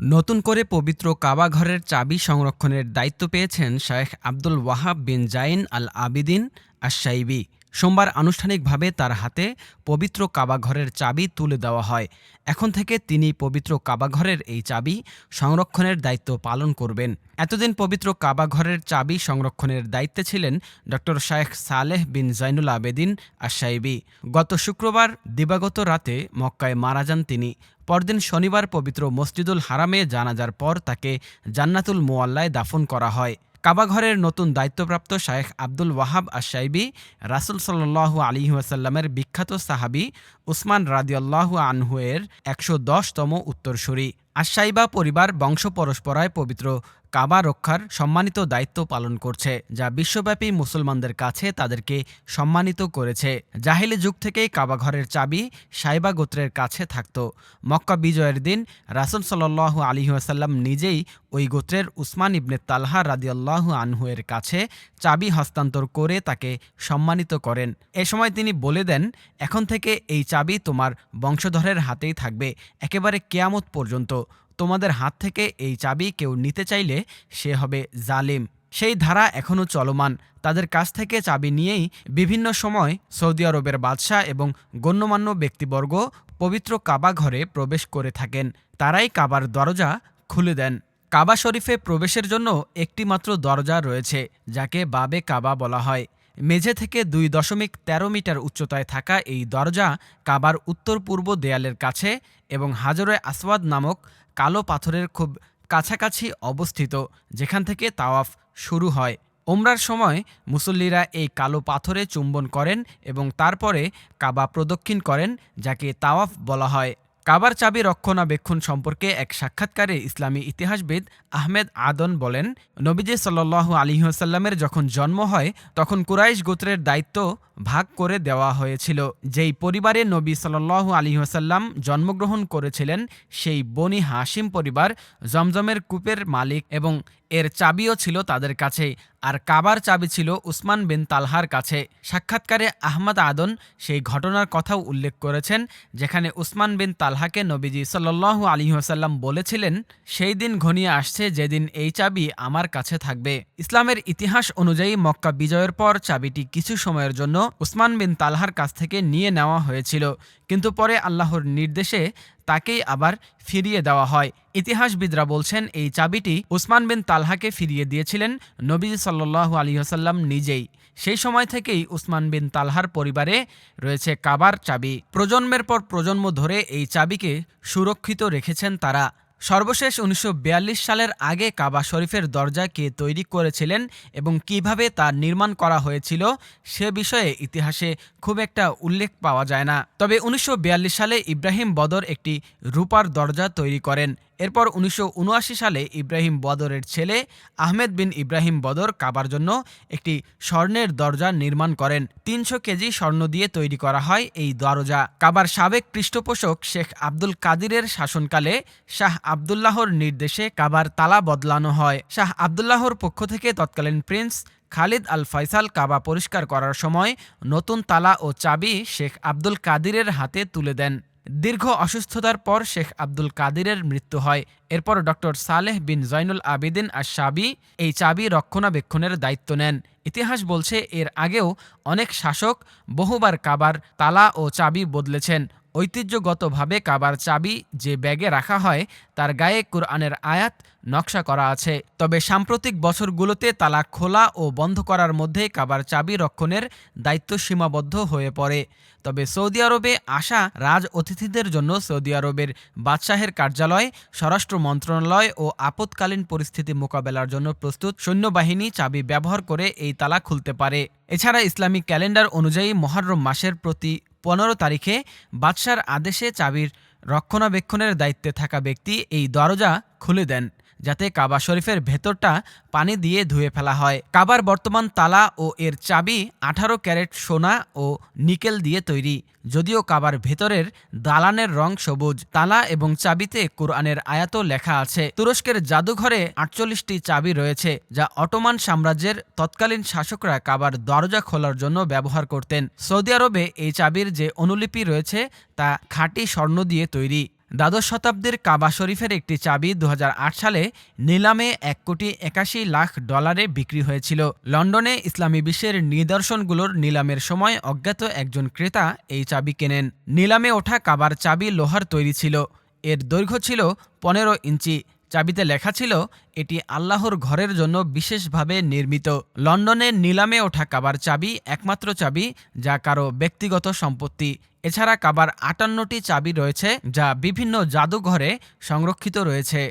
নতুন করে পবিত্র কাবা ঘরের চাবি সংরক্ষণের দায়িত্ব পেয়েছেন শায়েখ আব্দুল ওয়াহাব বিন জাইন আল আবিদিন আশাইবি সোমবার আনুষ্ঠানিকভাবে তার হাতে পবিত্র কাবাঘরের চাবি তুলে দেওয়া হয়। এখন থেকে তিনি পবিত্র কাবাঘরের এই চাবি সংরক্ষণের দায়িত্ব পালন করবেন। এতদিন পবিত্র কাবাঘরের চাবি সংরক্ষণের দায়িত্বে ছিলেন ড শায়েখ সালেহ বিন জাইনুল আবেদিন আশাইবি গত শুক্রবার দিবাগত রাতে মক্কায় মারা যান তিনি। পরদিন শনিবার পবিত্র মসজিদুল হারামে জানাজার পর তাকে জান্নাতুল মোয়াল্লায় দাফন করা হয়। কাবাঘরের নতুন দায়িত্বপ্রাপ্ত শায়েখ আব্দুল ওয়াহাব আশাইবি রাসুল সাল্লাহ আলী ওয়াসাল্লামের বিখ্যাত সাহাবি উসমান রাদিয়াল্লাহু আনহুয়ের একশো দশতম উত্তরসূরি। আশাইবা পরিবার বংশ পরস্পরায় পবিত্র কাবা রক্ষার সম্মানিত দায়িত্ব পালন করছে, যা বিশ্বব্যাপী মুসলমানদের কাছে তাদেরকে সম্মানিত করেছে। জাহিলি যুগ থেকেই কাবা ঘরের চাবি সাইবা গোত্রের কাছে থাকত। মক্কা বিজয়ের দিন রাসুল সাল্লাহ আলিহাসাল্লাম নিজেই ওই গোত্রের উসমান ইবনে তালহা রাদিয়াল্লাহু আনহুয়ের কাছে চাবি হস্তান্তর করে তাকে সম্মানিত করেন। এ সময় তিনি বলে দেন, এখন থেকে এই চাবি তোমার বংশধরের হাতেই থাকবে, একেবারে কেয়ামত পর্যন্ত। তোমাদের হাত থেকে এই চাবি কেউ নিতে চাইলে সে হবে জালিম। সেই ধারা এখনও চলমান। তাদের কাছ থেকে চাবি নিয়েই বিভিন্ন সময় সৌদি আরবের বাদশাহ এবং গণ্যমান্য ব্যক্তিবর্গ পবিত্র কাবা ঘরে প্রবেশ করে থাকেন। তারাই কাবার দরজা খুলে দেন। কাবা শরীফে প্রবেশের জন্য একটিমাত্র দরজা রয়েছে, যাকে বাবে কাবা বলা হয়। মেঝে থেকে দুই দশমিক তেরো মিটার উচ্চতায় থাকা এই দরজা কাবার উত্তর পূর্ব দেয়ালের কাছে এবং হাজরে আসওয়াদ নামক কালো পাথরের খুব কাছাকাছি অবস্থিত, যেখান থেকে তাওয়াফ শুরু হয়। ওমরার সময় মুসল্লিরা এই কালো পাথরে চুম্বন করেন এবং তারপরে কাবা প্রদক্ষিণ করেন, যাকে তাওয়াফ বলা হয়। কাবার চাবি রক্ষণাবেক্ষণ সম্পর্কে এক সাক্ষাৎকারে ইসলামী ইতিহাসবিদ আহমেদ আদন বলেন, নবীজি সাল্লু আলিহাসাল্লামের যখন জন্ম হয়, তখন কুরাইশ গোত্রের দায়িত্ব ভাগ করে দেওয়া হয়েছিল। যেই পরিবারে নবী সাল্লাহ আলিহাসাল্লাম জন্মগ্রহণ করেছিলেন, সেই বনি হাসিম পরিবার জমজমের কূপের মালিক এবং এর চাবিও ছিল তাদের কাছে। আর কাবার চাবি ছিল উসমান বিন তালহার কাছে। সাক্ষাৎকারে আহমদ আদন সেই ঘটনার কথাও উল্লেখ করেছেন, যেখানে উসমান বিন তালহাকে নবীজি সাল্লু আলিহাসাল্লাম বলেছিলেন, সেই দিন ঘনিয়ে আসছে যেদিন এই চাবি আমার কাছে থাকবে। ইসলামের ইতিহাস অনুযায়ী মক্কা বিজয়ের পর চাবিটি কিছু সময়ের জন্য উসমান বিন তালহার কাছ থেকে নিয়ে নেওয়া হয়েছিল। কিন্তু পরে আল্লাহর নির্দেশে তাকেই আবার ফিরিয়ে দেওয়া হয়। ইতিহাসবিদরা বলছেন, এই চাবিটি উসমান বিন তালহাকে ফিরিয়ে দিয়েছিলেন নবীজ সাল্লু আলিহাসাল্লাম নিজেই। সেই সময় থেকেই উসমান বিন তালহার পরিবারে রয়েছে কাবার চাবি। প্রজন্মের পর প্রজন্ম ধরে এই চাবিকে সুরক্ষিত রেখেছেন তারা। সর্বশেষ উনিশশো বিয়াল্লিশ সালের আগে কাবা শরীফের দরজা কে তৈরি করেছিলেন এবং কীভাবে তা নির্মাণ করা হয়েছিল সে বিষয়ে ইতিহাসে খুব একটা উল্লেখ পাওয়া যায় না। তবে উনিশশো বিয়াল্লিশ সালে ইব্রাহিম বদর একটি রূপার দরজা তৈরি করেন। এরপর উনিশশো উনআশি সালে ইব্রাহিম বদরের ছেলে আহমেদ বিন ইব্রাহিম বদর কাবার জন্য একটি স্বর্ণের দরজা নির্মাণ করেন। তিনশো কেজি স্বর্ণ দিয়ে তৈরি করা হয় এই দরজা। কাবার সাবেক পৃষ্ঠপোষক শেখ আব্দুল কাদিরের শাসনকালে শাহ আবদুল্লাহর নির্দেশে কাবার তালা বদলানো হয়। শাহ আবদুল্লাহর পক্ষ থেকে তৎকালীন prince Khalid al Faisal Kaaba পরিষ্কার করার সময় নতুন তালা ও চাবি শেখ আব্দুল কাদিরের হাতে তুলে দেন। দীর্ঘ অসুস্থতার পর শেখ আব্দুল কাদিরের মৃত্যু হয়। এরপর ডক্টর সালেহ বিন জৈনুল আবিদিন সাবি এই চাবি রক্ষণাবেক্ষণের দায়িত্ব নেন। ইতিহাস বলছে, এর আগেও অনেক শাসক বহুবার কাবার তালা ও চাবি বদলেছেন। ঐতিহ্যগতভাবে কাবার চাবি যে ব্যাগে রাখা হয়, তার গায়ে কোরআনের আয়াত নকশা করা আছে। তবে সাম্প্রতিক বছরগুলোতে তালা খোলা ও বন্ধ করার মধ্যে কাবার চাবি রক্ষণের দায়িত্ব সীমাবদ্ধ হয়ে পড়ে। তবে সৌদি আরবে আসা রাজ অতিথিদের জন্য সৌদি আরবের বাদশাহের কার্যালয়, স্বরাষ্ট্র মন্ত্রণালয় ও আপৎকালীন পরিস্থিতি মোকাবেলার জন্য প্রস্তুত সৈন্যবাহিনী চাবি ব্যবহার করে এই তালা খুলতে পারে। এছাড়া ইসলামিক ক্যালেন্ডার অনুযায়ী মহারম মাসের প্রতি পনেরো তারিখে বাদশার আদেশে চাবির রক্ষণাবেক্ষণের দায়িত্বে থাকা ব্যক্তি এই দরজা খুলে দেন। যাতে কাবা শরীফের ভেতরটা পানি দিয়ে ধুয়ে ফেলা হয়। কাবার বর্তমান তালা ও এর চাবি আঠারো ক্যারেট সোনা ও নিকেল দিয়ে তৈরি। যদিও কাবার ভেতরের দালানের রং সবুজ। তালা এবং চাবিতে কোরআনের আয়াত লেখা আছে। তুরস্কের জাদুঘরে আটচল্লিশটি চাবি রয়েছে, যা অটোমান সাম্রাজ্যের তৎকালীন শাসকরা কাবার দরজা খোলার জন্য ব্যবহার করতেন। সৌদি আরবে এই চাবির যে অনুলিপি রয়েছে, তা খাঁটি স্বর্ণ দিয়ে তৈরি। দ্বাদশ শতাব্দীর কাবা শরীফের একটি চাবি দু হাজার আট সালে নিলামে এক কোটি একাশি লাখ ডলারে বিক্রি হয়েছিল। লন্ডনে ইসলামী বিশ্বের নিদর্শনগুলোর নিলামের সময় অজ্ঞাত একজন ক্রেতা এই চাবি কেনেন। নিলামে ওঠা কাবার চাবি লোহার তৈরি ছিল। এর দৈর্ঘ্য ছিল পনেরো ইঞ্চি। চাবিতে লেখা ছিল, এটি আল্লাহর ঘরের জন্য বিশেষভাবে নির্মিত। লন্ডনের নিলামে ওঠা কাবার চাবি একমাত্র চাবি যা কারও ব্যক্তিগত সম্পত্তি। এছাড়া কাবার আটান্নটি চাবি রয়েছে যা বিভিন্ন জাদুঘরে সংরক্ষিত রয়েছে।